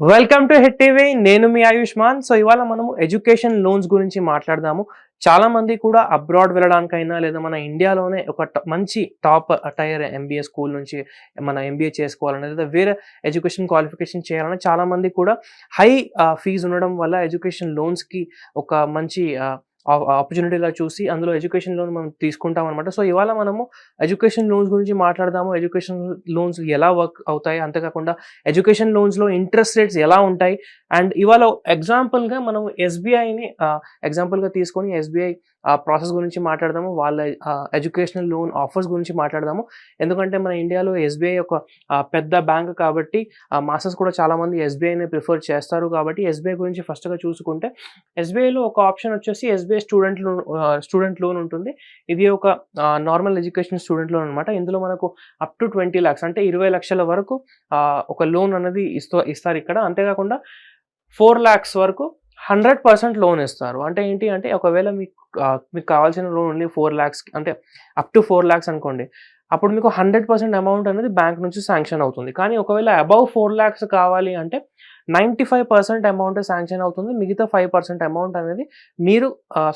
Welcome to head TV నేను మీ Ayushman. So ఇవాళ మనము ఎడ్యుకేషన్ లోన్స్ గురించి మాట్లాడదాము. చాలా మంది కూడా అబ్రాడ్ వెళ్ళడానికైనా లేదా మన ఇండియాలోనే ఒక మంచి టాప్ టైర్ ఎంబీఏ స్కూల్ నుంచి మన ఎంబీఏ చేసుకోవాలని లేదా వేరే ఎడ్యుకేషన్ క్వాలిఫికేషన్ చేయాలని చాలా మంది కూడా హై ఫీజు ఉండడం వల్ల ఎడ్యుకేషన్ లోన్స్కి ఒక మంచి ఆపర్చునిటీలా చూసి అందులో ఎడ్యుకేషన్ లోన్ మనం తీసుకుంటాం అనమాట సో ఇవాళ మనము ఎడ్యుకేషన్ లోన్స్ గురించి మాట్లాడదాము. ఎడ్యుకేషన్ లోన్స్ ఎలా వర్క్ అవుతాయి? అంతేకాకుండా ఎడ్యుకేషన్ లోన్స్లో ఇంట్రెస్ట్ రేట్స్ ఎలా ఉంటాయి? అండ్ ఇవాళ ఎగ్జాంపుల్గా మనం ఎస్బీఐని ఎగ్జాంపుల్గా తీసుకొని ఎస్బీఐ ప్రాసెస్ గురించి మాట్లాడదాము. వాళ్ళ ఎడ్యుకేషనల్ లోన్ ఆఫర్స్ గురించి మాట్లాడదాము. ఎందుకంటే మన ఇండియాలో ఎస్బీఐ ఒక పెద్ద బ్యాంక్ కాబట్టి మాస్టర్స్ కూడా చాలామంది ఎస్బీఐని ప్రిఫర్ చేస్తారు కాబట్టి ఎస్బీఐ గురించి ఫస్ట్గా చూసుకుంటే ఎస్బీఐలో ఒక ఆప్షన్ వచ్చేసి SBI student loan student loan ఉంటుంది. ఇది ఒక నార్మల్ ఎడ్యుకేషన్ స్టూడెంట్ లోన్ అనమాట ఇందులో మనకు అప్ టు ట్వంటీ ల్యాక్స్ అంటే ఇరవై లక్షల వరకు ఒక లోన్ అనేది ఇస్తూ ఇస్తారు ఇక్కడ. అంతేకాకుండా ఫోర్ ల్యాక్స్ వరకు హండ్రెడ్ పర్సెంట్ లోన్ ఇస్తారు. అంటే ఏంటి అంటే ఒకవేళ మీకు మీకు కావాల్సిన లోన్ ఓన్లీ ఫోర్ ల్యాక్స్ అంటే అప్ టు ఫోర్ ల్యాక్స్ అనుకోండి అప్పుడు మీకు హండ్రెడ్ పర్సెంట్ అమౌంట్ అనేది బ్యాంక్ నుంచి శాంక్షన్ అవుతుంది. కానీ ఒకవేళ అబౌవ్ ఫోర్ ల్యాక్స్ కావాలి అంటే ninety five percent amount sanction అవుతుంది. మిగతా ఫైవ్ పర్సెంట్ అమౌంట్ అనేది మీరు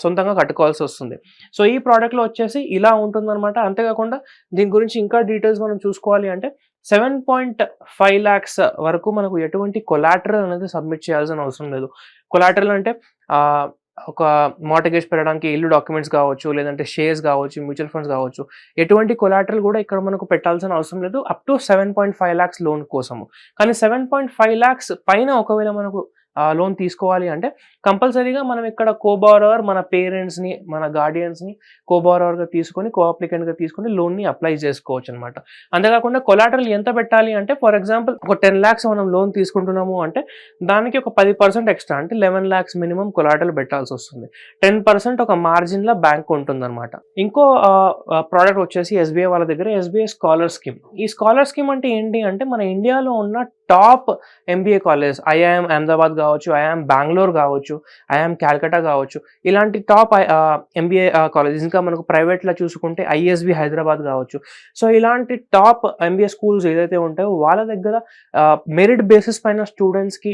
సొంతంగా కట్టుకోవాల్సి వస్తుంది. సో ఈ ప్రోడక్ట్లో వచ్చేసి ఇలా ఉంటుందన్నమాట. అంతేకాకుండా దీని గురించి ఇంకా డీటెయిల్స్ మనం చూసుకోవాలి అంటే సెవెన్ పాయింట్ ఫైవ్ ల్యాక్స్ వరకు మనకు ఎటువంటి కొలాటరల్ అనేది సబ్మిట్ చేయాల్సిన అవసరం లేదు. కొలాటరల్ అంటే ఒక మార్టగేజ్ పెట్టడానికి ఇల్లు డాక్యుమెంట్స్ కావచ్చు లేదంటే షేర్స్ కావచ్చు మ్యూచువల్ ఫండ్స్ కావచ్చు ఎటువంటి కొలాటరల్ కూడా ఇక్కడ మనకు పెట్టాల్సిన అవసరం లేదు. Up to seven point five lakhs loan కోసము. కానీ సెవెన్ పాయింట్ ఫైవ్ ల్యాక్స్ పైన ఒకవేళ మనకు లోన్ తీసుకోవాలి అంటే కంపల్సరీగా మనం ఇక్కడ కోబారవర్ మన పేరెంట్స్ని మన గార్డియన్స్ని కోబారవర్గా తీసుకొని కో అప్లికెంట్గా తీసుకొని లోన్ని అప్లై చేసుకోవచ్చు అనమాట అంతేకాకుండా కొలాటరల్ ఎంత పెట్టాలి అంటే ఫర్ ఎగ్జాంపుల్ ఒక టెన్ ల్యాక్స్ మనం లోన్ తీసుకుంటున్నాము అంటే దానికి ఒక పది పర్సెంట్ ఎక్స్ట్రా అంటే లెవెన్ ల్యాక్స్ మినిమం కొలాటరల్ పెట్టాల్సి వస్తుంది. టెన్ పర్సెంట్ ఒక మార్జిన్లో బ్యాంక్ ఉంటుందన్నమాట ఇంకో ప్రోడక్ట్ వచ్చేసి ఎస్బీఐ వాళ్ళ దగ్గర ఎస్బీఐ స్కాలర్ స్కీమ్ ఈ స్కాలర్ స్కీమ్ అంటే ఏంటి అంటే మన ఇండియాలో ఉన్న top MBA college IIM Ahmedabad కావచ్చు ఐఆమ్ బెంగళూరు కావచ్చు ఐఆమ్ క్యాల్కటా కావచ్చు ఇలాంటి టాప్ ఎంబీఏ కాలేజెస్ ఇంకా మనకు ప్రైవేట్లో చూసుకుంటే ఐఎస్బి హైదరాబాద్ కావచ్చు. సో ఇలాంటి టాప్ ఎంబీఏ స్కూల్స్ ఏదైతే ఉంటాయో వాళ్ళ దగ్గర uh, మెరిట్ బేసిస్ పైన స్టూడెంట్స్కి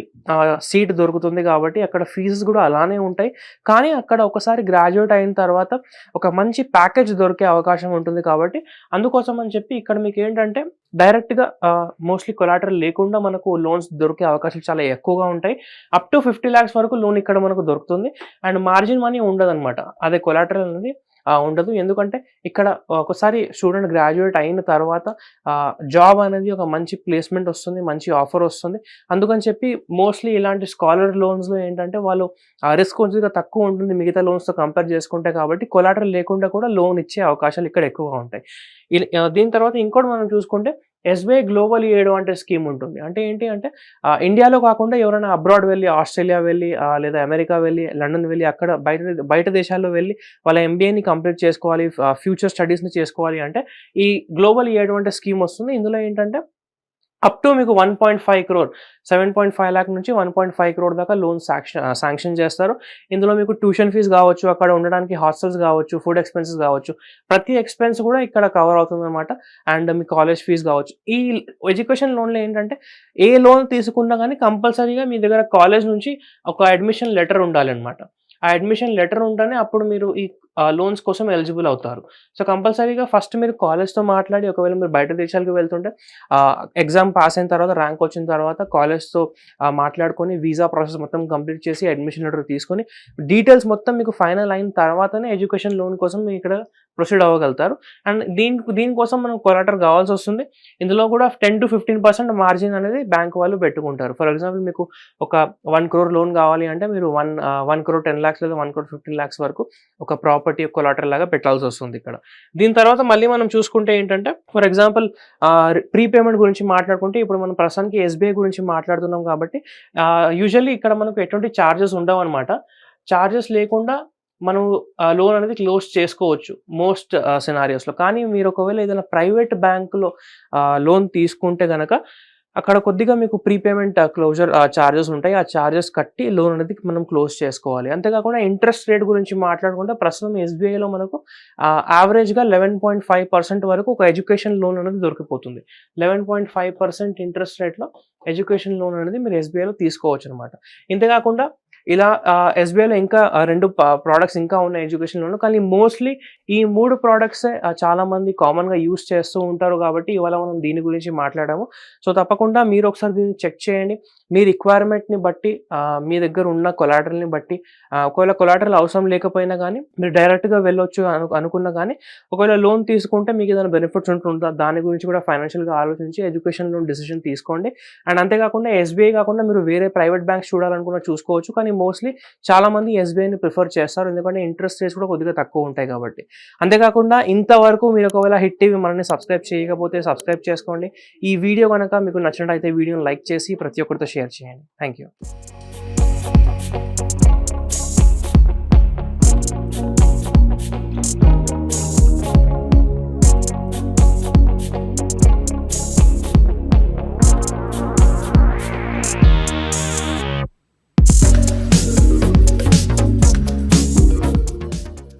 సీట్ uh, దొరుకుతుంది కాబట్టి అక్కడ ఫీజెస్ కూడా అలానే ఉంటాయి. కానీ అక్కడ ఒకసారి గ్రాడ్యుయేట్ అయిన తర్వాత ఒక మంచి ప్యాకేజ్ దొరికే అవకాశం ఉంటుంది కాబట్టి అందుకోసం అని చెప్పి ఇక్కడ మీకు ఏంటంటే డైరెక్ట్గా మోస్ట్లీ కొలాటరల్ లేకుండా మనకు లోన్స్ దొరికే అవకాశాలు చాలా ఎక్కువగా ఉంటాయి. అప్ టు ఫిఫ్టీ ల్యాక్స్ వరకు లోన్ ఇక్కడ మనకు దొరుకుతుంది. అండ్ మార్జిన్ మనీ ఉండదు అనమాట అదే కొలాటరల్ అనేది ఉండదు. ఎందుకంటే ఇక్కడ ఒకసారి స్టూడెంట్ గ్రాడ్యుయేట్ అయిన తర్వాత జాబ్ అనేది ఒక మంచి ప్లేస్మెంట్ వస్తుంది మంచి ఆఫర్ వస్తుంది. అందుకని చెప్పి మోస్ట్లీ ఇలాంటి స్కాలర్ లోన్స్లో ఏంటంటే వాళ్ళు రిస్క్ కొంచెంగా తక్కువ ఉంటుంది. మిగతా లోన్స్తో కంపేర్ చేసుకుంటే కాబట్టి కొలాటరల్ లేకుండా కూడా లోన్ ఇచ్చే అవకాశాలు ఇక్కడ ఎక్కువగా ఉంటాయి. దీని తర్వాత ఇంకోటి మనం చూసుకుంటే ఎస్బీఐ గ్లోబల్ ఏడు అంటే స్కీమ్ ఉంటుంది. అంటే ఏంటి అంటే ఇండియాలో కాకుండా ఎవరైనా అబ్రాడ్ వెళ్ళి ఆస్ట్రేలియా వెళ్ళి లేదా అమెరికా వెళ్ళి లండన్ వెళ్ళి అక్కడ బయట బయట దేశాల్లో వెళ్ళి వాళ్ళ ఎంబీఏని కంప్లీట్ చేసుకోవాలి ఫ్యూచర్ స్టడీస్ని చేసుకోవాలి అంటే ఈ గ్లోబల్ ఏడు అంటే స్కీమ్ వస్తుంది. ఇందులో ఏంటంటే అప్ టు మీకు one point five crore seven point five lakh నుంచి వన్ పాయింట్ ఫైవ్ క్రోర్ దాకా లోన్ శాంక్షన్ శాంక్షన్ చేస్తారు. ఇందులో మీకు ట్యూషన్ ఫీజు కావచ్చు అక్కడ ఉండడానికి హాస్టల్స్ కావచ్చు ఫుడ్ ఎక్స్పెన్సెస్ కావచ్చు. ప్రతి ఎక్స్పెన్స్ కూడా ఇక్కడ కవర్ అవుతుంది అనమాట అండ్ మీ కాలేజ్ ఫీజు కావచ్చు. ఈ ఎడ్యుకేషన్ లోన్లో ఏంటంటే ఏ లోన్ తీసుకున్నా కానీ కంపల్సరీగా మీ దగ్గర కాలేజ్ నుంచి ఒక అడ్మిషన్ లెటర్ ఉండాలన్నమాట. ఆ అడ్మిషన్ లెటర్ ఉంటేనే అప్పుడు మీరు ఈ లోన్స్ కోసం ఎలిజిబుల్ అవుతారు. సో కంపల్సరీగా ఫస్ట్ మీరు కాలేజ్తో మాట్లాడి ఒకవేళ మీరు బయట దేశాలకు వెళ్తుంటే ఎగ్జామ్ పాస్ అయిన తర్వాత ర్యాంక్ వచ్చిన తర్వాత కాలేజ్తో మాట్లాడుకొని వీసా ప్రాసెస్ మొత్తం కంప్లీట్ చేసి అడ్మిషన్ లెటర్ తీసుకొని డీటెయిల్స్ మొత్తం మీకు ఫైనల్ అయిన తర్వాతనే ఎడ్యుకేషన్ లోన్ కోసం మీరు ఇక్కడ ప్రొసీడ్ అవ్వగలుగుతారు. అండ్ దీని దీనికోసం మనం కొలాటర్ కావాల్సి వస్తుంది. ఇందులో కూడా ten to fifteen percent margin అనేది బ్యాంక్ వాళ్ళు పెట్టుకుంటారు. ఫర్ ఎగ్జాంపుల్ మీకు ఒక వన్ క్రోర్ లోన్ కావాలి అంటే మీరు one one crore ten lakhs లేదా వన్ క్రోర్ ఫిఫ్టీన్ ల్యాక్స్ వరకు ఒక ప్రాపర్టీ కొలాటర్ లాగా పెట్టాల్సి వస్తుంది ఇక్కడ. దీని తర్వాత మళ్ళీ మనం చూసుకుంటే ఏంటంటే ఫర్ ఎగ్జాంపుల్ ప్రీపేమెంట్ గురించి మాట్లాడుకుంటే ఇప్పుడు మనం ప్రస్తుతానికి ఎస్బీఐ గురించి మాట్లాడుతున్నాం కాబట్టి యూజువల్లీ ఇక్కడ మనకు ఎటువంటి ఛార్జెస్ ఉండవు అనమాట ఛార్జెస్ లేకుండా మనం లోన్ అనేది క్లోజ్ చేసుకోవచ్చు మోస్ట్ సినారియోస్లో కానీ మీరు ఒకవేళ ఏదైనా ప్రైవేట్ బ్యాంకులో లోన్ తీసుకుంటే కనుక అక్కడ కొద్దిగా మీకు ప్రీపేమెంట్ క్లోజర్ చార్జెస్ ఉంటాయి. ఆ చార్జెస్ కట్టి లోన్ అనేది మనం క్లోజ్ చేసుకోవాలి. అంతేకాకుండా ఇంట్రెస్ట్ రేట్ గురించి మాట్లాడుకుంటే ప్రస్తుతం ఎస్‌బీఐలో మనకు ఆహ్, యావరేజ్‌గా 11.5% వరకు ఒక ఎడ్యుకేషన్ లోన్ అనేది దొరికిపోతుంది. 11.5% ఇంట్రెస్ట్ రేట్‌లో ఎడ్యుకేషన్ లోన్ అనేది మీరు ఎస్‌బీఐలో తీసుకోవచ్చనమాట. ఇంతే కాకుండా ఇలా ఎస్‌బీఐలో ఇంకా రెండు ప్రోడక్ట్స్ ఇంకా ఉన్నాయి ఎడ్యుకేషన్ లోన్‌లో. కానీ మోస్ట్‌లీ ఈ మూడు ప్రోడక్ట్స్ చాలామంది కామన్‌గా యూజ్ చేస్తూ ఉంటారు కాబట్టి ఇవాళ మనం దీని గురించి మాట్లాడాము. సో, తప్పకుండా మీరు ఒకసారి దీన్ని చెక్ చేయండి. మీ రిక్వైర్మెంట్‌ని బట్టి మీ దగ్గర ఉన్న కొలాటర్ని బట్టి ఒకవేళ కొలాటరల్ అవసరం లేకపోయినా కానీ మీరు డైరెక్ట్‌గా వెళ్ళొచ్చు అను అనుకున్నా కానీ ఒకవేళ లోన్ తీసుకుంటే మీకు ఏదైనా బెనిఫిట్స్ ఉంటుందా దాని గురించి కూడా ఫైనాన్షియల్‌గా ఆలోచించి ఎడ్యుకేషన్ లోన్ డిసిషన్ తీసుకోండి. అండ్ అంతేకాకుండా ఎస్‌బీఐ కాకుండా మీరు వేరే ప్రైవేట్ బ్యాంక్స్ చూడాలనుకున్నా చూసుకోవచ్చు. కానీ మోస్ట్‌లీ చాలామంది ఎస్‌బీఐని ప్రిఫర్ చేస్తారు. ఎందుకంటే ఇంట్రెస్ట్ రేట్స్ కూడా కొద్దిగా తక్కువ ఉంటాయి కాబట్టి. అంతేకాకుండా ఇంతవరకు మీరు ఒకవేళ హిట్ టీవీ మనల్ని సబ్స్క్రైబ్ చేయకపోతే సబ్స్క్రైబ్ చేసుకోండి. ఈ వీడియో కనుక మీకు నచ్చినట్లయితే వీడియోని లైక్ చేసి ప్రతి ఒక్కరితో షేర్ చేయండి. Thank you.